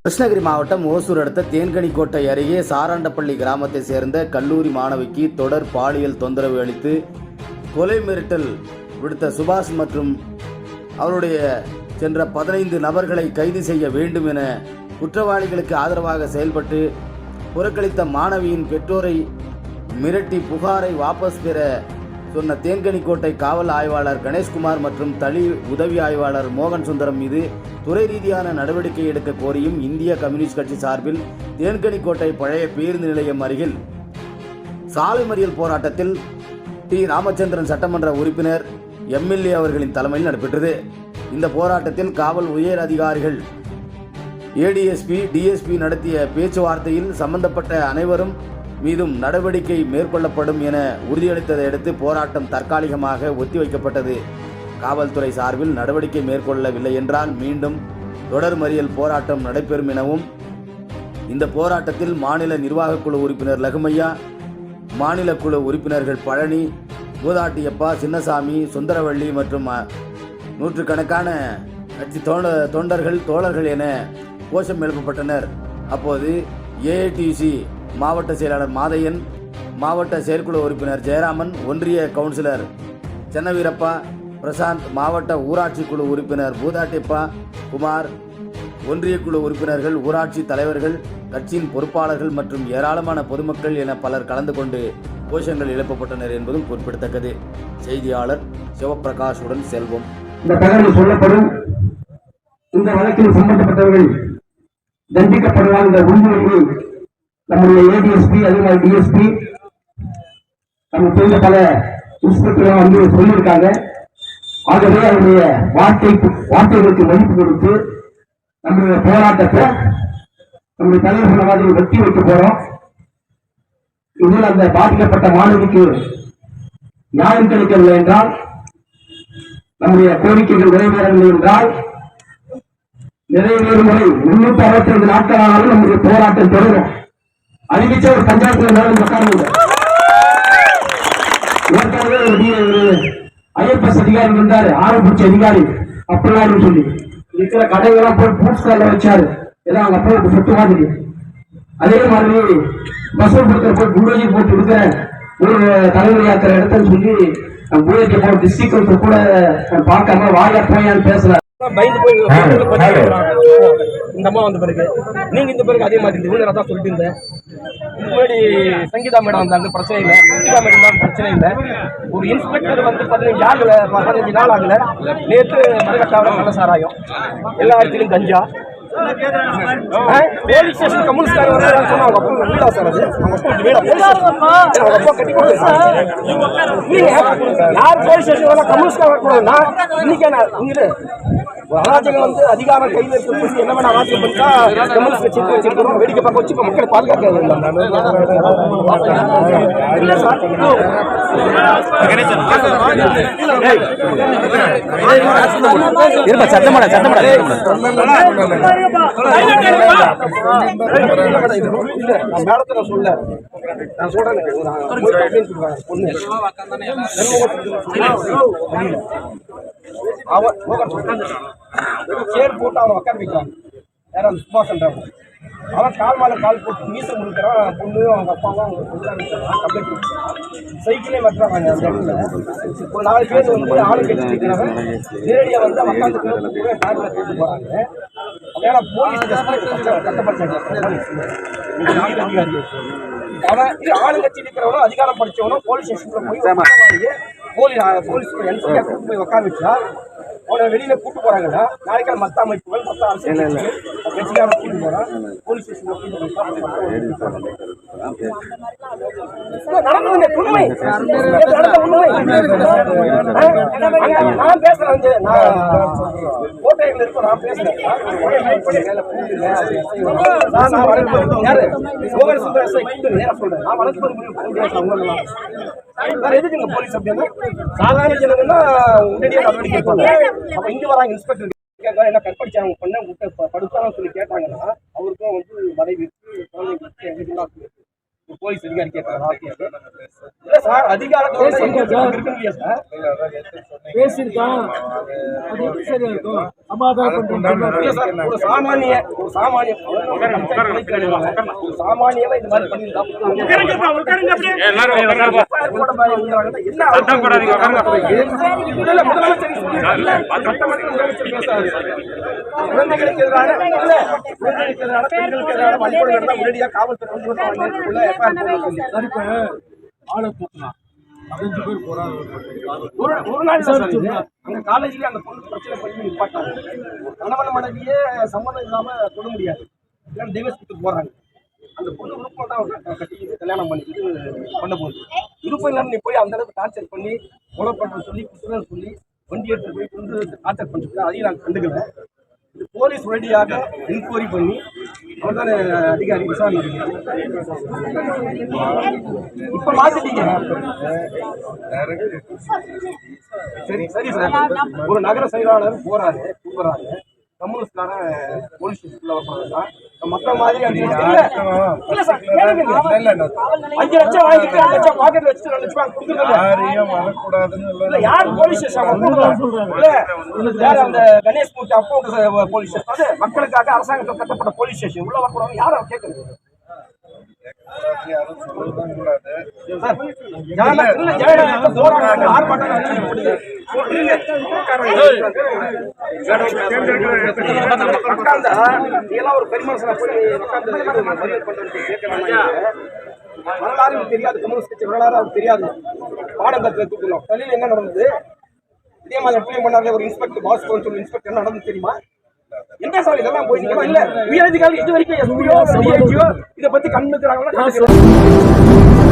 கிருஷ்ணகிரி மாவட்டம் ஓசூர் அடுத்த தேன்கனிக்கோட்டை அருகே சாராண்டப்பள்ளி கிராமத்தை சேர்ந்த கல்லூரி மாணவிக்கு தொடர் பாலியல் தொந்தரவு அளித்து கொலை மிரட்டல் விடுத்த சுபாஷ் மற்றும் அவருடைய சென்ற பதினைந்து நபர்களை கைது செய்ய வேண்டும் என குற்றவாளிகளுக்கு ஆதரவாக செயல்பட்டு புறக்கணித்த மாணவியின் பெற்றோரை மிரட்டி புகாரை வாபஸ் பெற சொன்ன தேன்கனிக்கோட்டை காவல் ஆய்வாளர் கணேஷ்குமார் மற்றும் தளி உதவி ஆய்வாளர் மோகன் சுந்தரம் மீது துறை ரீதியான நடவடிக்கை எடுக்க கோரியும் இந்திய கம்யூனிஸ்ட் கட்சி சார்பில் தேன்கனிக்கோட்டை பழைய பேருந்து நிலையம் அருகில் சாலை மறியல் போராட்டத்தில் டி. ராமச்சந்திரன் சட்டமன்ற உறுப்பினர் எம்எல்ஏ அவர்களின் தலைமையில் நடைபெற்றது. இந்த போராட்டத்தில் காவல் உயர் அதிகாரிகள் ஏடிஎஸ்பி டிஎஸ்பி நடத்திய பேச்சுவார்த்தையில் சம்பந்தப்பட்ட அனைவரும் மீதும் நடவடிக்கை மேற்கொள்ளப்படும் என உறுதியளித்ததை அடுத்து போராட்டம் தற்காலிகமாக ஒத்திவைக்கப்பட்டது. காவல்துறை சார்பில் நடவடிக்கை மேற்கொள்ளவில்லை என்றால் மீண்டும் தொடர் மறியல் போராட்டம் நடைபெறும் எனவும் இந்த போராட்டத்தில் மாநில நிர்வாக குழு உறுப்பினர் லகுமையா மாநில குழு உறுப்பினர்கள் பழனி மூதாட்டியப்பா சின்னசாமி சுந்தரவள்ளி மற்றும் நூற்றுக்கணக்கான கட்சி தோழ தொண்டர்கள் தோழர்கள் என கோஷம் எழுப்பப்பட்டனர். அப்போது ஏஐடிசி மாவட்ட செயலாளர் மாதையன் மாவட்ட செயற்குழு உறுப்பினர் ஜெயராமன் ஒன்றிய கவுன்சிலர் சென்னவீரப்பா பிரசாந்த் மாவட்ட ஊராட்சி குழு உறுப்பினர் பூதாட்டிப்பா குமார் ஒன்றிய குழு உறுப்பினர்கள் ஊராட்சி தலைவர்கள் கட்சியின் பொறுப்பாளர்கள் மற்றும் ஏராளமான பொதுமக்கள் என பலர் கலந்து கொண்டு கோஷங்கள் எழுப்பப்பட்டனர் என்பதும் குறிப்பிடத்தக்கது. செய்தியாளர் சிவபிரகாஷுடன் செல்வம். இந்த தகவல் சொல்லப்படும். இந்த வழக்கில் சம்பந்தப்பட்டவர்கள் தண்டிக்கப்படுவார் என்ற உறுதிமொழியை நம்முடைய ஏடிஎஸ்பி அதே மாதிரி டிஎஸ்பி நமக்கு தெரிந்த பல இன்ஸ்பெக்டரும் வந்து சொல்லியிருக்காங்க. ஆகவே அவருடைய வார்த்தை வார்த்தைகளுக்கு மதிப்பு கொடுத்து நம்முடைய போராட்டத்தை நம்முடைய தலைவர் சொன்ன மாதிரி வெட்டி வைக்க போறோம். இதில் அந்த பாதிக்கப்பட்ட மாணவிக்கு நியாயம் கிடைக்கவில்லை என்றால் நம்முடைய கோரிக்கைகள் நிறைவேறவில்லை என்றால் நிறைவேறும் வரை முன்னூத்தி அறுபத்தி ஐந்து நாட்கள் ஆனாலும் நம்முடைய போராட்டம் தொடரும். அறிவிச்ச ஒரு பஞ்சாயத்துல மேலும் உட்கார்ந்து ஏற்கனவே ஒரு ஒரு ஐஎஃப்எஸ் அதிகாரி இருந்தாரு ஆரம்பிச்ச அதிகாரி. அப்படிலாம் சொல்லி. இருக்கிற கடைகள்லாம் போய் பூட் ஸ்டால்ல வச்சாரு. எல்லாம் அவங்க அப்பா சொத்து மாதிரி. அதே மாதிரி பஸ் கொடுக்கிற போய் புல்லோஜி போட்டு இருக்கிற ஒரு தலைவர் யாத்திரை இடத்துல சொல்லி புல்லோஜி போட்டு டிஸ்ட்ரிக்ட் கூட பார்க்காம வாயா போயான்னு பேசல பயந்து போய். இந்த அம்மா வந்த பிறகு. நீங்க இந்த பிறகு அதே மாதிரி இவ்வளவு நேரம் தான் சொல்லிட்டு இருந்தேன். முன்னாடி சங்கீதா மேடம் வந்தாங்க பிரச்சனை இல்லை. சங்கீதா மேடம் தான் பிரச்சனை இல்லை. ஒரு இன்ஸ்பெக்டர் வந்து பதினஞ்சு ஆகல பதினஞ்சு நாள் ஆகல. நேற்று மரகட்டாவில் நல்ல சாராயம் எல்லா இடத்துலையும் கஞ்சா. போலீஸ் ஸ்டேஷன் கம்யூனிஸ்ட் வந்து சொன்னா அவங்க அப்பா வீடா சார் அது. அவங்க அப்பா வீடா போலீஸ் அவங்க அப்பா கட்டி கொடுத்தாரு யார் போலீஸ் ஸ்டேஷன் வரலாம் கம்யூனிஸ்ட் வரக்கூடாதுன்னா இன்னைக்கு நான் இங்கிட்டு அராஜகம் வந்து அதிகாரம் கையில் இருக்கிறது என்ன வேணா அராஜகம் பண்ணிட்டா கம்யூனிஸ்ட் கட்சி வச்சிருக்கிறோம் வேடிக்கை பார்க்க வச்சு இப்போ மக்களை பாதுகாக்க இல்ல சார் இருப்பா சத்தமாட சத்தமாட மேடத்துல சொல்ல நான் சொல்றேன் பொண்ணு அவன் சேர் போட்டு அவனை உட்கார வைக்கிறான் யாரும் அந்த சுபாஷன்றவன் அவன் கால் மேல கால் போட்டு மீச முடிக்கிறான் பொண்ணு அவங்க அப்பாவும் அவங்க கம்ப்ளைண்ட் சைக்கிளே வெட்டுறாங்க அந்த இடத்துல. ஒரு நாலு பேர் வந்து ஆளு கட்சி நிற்கிறவன் நேரடியாக வந்து உட்காந்து பேக்ல போட்டு போறாங்க. ஏன்னா போலீஸ் கட்டப்பட்டாங்க அதிகாரி அவன் இது ஆளுங்கட்சி இருக்கிறவனும் அதிகாரம் படிச்சவனும் போலீஸ் ஸ்டேஷன்ல போய் போலீஸ் போலீஸ் என்சிஆர் கூட்டு போய் உட்கார அவனை வெளியில கூட்டு போறாங்கன்னா நாளைக்கு மத்த அமைப்புகள் மத்த அரசியல் கட்சிக்கார கூட்டு போறான் போலீஸ் ஸ்டேஷன்ல கூட்டு போய் நடந்தது உண்மை. நடந்த உண்மை. நான் பேசுறேன் வந்து நான் கோட்டையில் இருக்க நான் பேசுறேன் நான் நான் வழக்கு யாரு மோகன் சுந்தர் எஸ்ஐ கூப்பிட்டு நேரா சொல்றேன். நான் உங்களெல்லாம். வேற எதுக்குங்க போலீஸ் அப்படின்னா? சாதாரண ஜனங்கன்னா உடனடியாக நடவடிக்கை எடுப்பாங்க. அப்ப இங்க வராங்க இன்ஸ்பெக்டர். கேட்கறாங்க என்ன கற்பழிச்சாங்க பண்ண விட்டு படுத்தான்னு சொல்லி கேட்டாங்கன்னா அவருக்கும் வந்து மனைவி இருக்கு போலீஸ் அதிகாரி சார் அதிகாரத்தோட சார் பேசியிருக்கான் அது எப்படி சரியா இருக்கும் சமாதானம் பண்றோம் இல்ல சார் ஒரு சாமானிய ஒரு சாமானிய ஒரு சாமானியமா இந்த மாதிரி பண்ணியிருந்தா என்ன இல்ல, முதலமைச்சர் குழந்தைகளுக்கு எதிரான குழந்தைகளுக்கு எதிரான பெண்களுக்கு எதிரான உடனடியாக காவல்துறை வந்து. சரிப்ப ஆளை தூக்கலாம் பதினஞ்சு பேர் போறாங்க. ஒரு நாள். அங்க காலேஜ்லயே அந்த பொண்ணு பிரச்சனை பண்ணி நிப்பாட்டாங்க. ஒரு கணவன் மனைவியே சம்மதம் இல்லாம தொட முடியாது. கொடுத்து போறாங்க. அந்த பொண்ணு விருப்பம் தான் கட்டிக்கிட்டு கல்யாணம் பண்ணிக்கிட்டு பண்ண போகுது. விருப்பம் இல்லாம நீ போய் அந்த அளவுக்கு டார்ச்சர் பண்ணி கொலை பண்ற சொல்லி சொல்லி வண்டி எடுத்து போய் கொண்டு டார்ச்சர் பண்ணிட்டு அதையும் நாங்கள் கண்டுக்கல. இது போலீஸ் உடனடியாக என்கொயரி பண்ணி அவர் தானே அதிகாரி விசாரணை இப்ப மாத்திட்டீங்க. சரி சரி சார் ஒரு நகர செயலாளர் போறாரு கூப்பிடுறாரு கம்யூனிஸ்டான போலீஸ் ஸ்டேஷன்ல வரப்படுறா மத்த மாதிரி. அஞ்சு லட்சம் வாங்கிட்டு அஞ்சு லட்சம் பாக்கெட்ல வச்சுட்டு ரெண்டு லட்சம். இல்ல யார் போலீஸ் ஸ்டேஷன் இல்ல யார் அந்த கணேஷ் மூர்த்தி அப்போ போலீஸ் ஸ்டேஷன் அது மக்களுக்காக அரசாங்கத்தில் கட்டப்பட்ட போலீஸ் ஸ்டேஷன் உள்ள வரப்படுறவங்க யாரும் கேட்கறது யாரும் சொல்லவும் கூடாது. ஒரு பெருமனுஷனா போய்? வரலாறு தெரியாது கம்யூனிஸ்ட் கட்சி வரலாறு அவருக்கு தெரியாது பாடம் கத்துல தூக்கணும் தலையில் என்ன நடந்தது இதே மாதிரி புளியம் பண்ணாரு ஒரு இன்ஸ்பெக்டர் பாஸ் சொல்லி இன்ஸ்பெக்டர் நடந்தது தெரியுமா என்ன சார் இதெல்லாம் போய் இல்ல உயர் அதிகாரி இது வரைக்கும் எஸ்பியோ இதை பத்தி கண்ணுக்குறாங்களா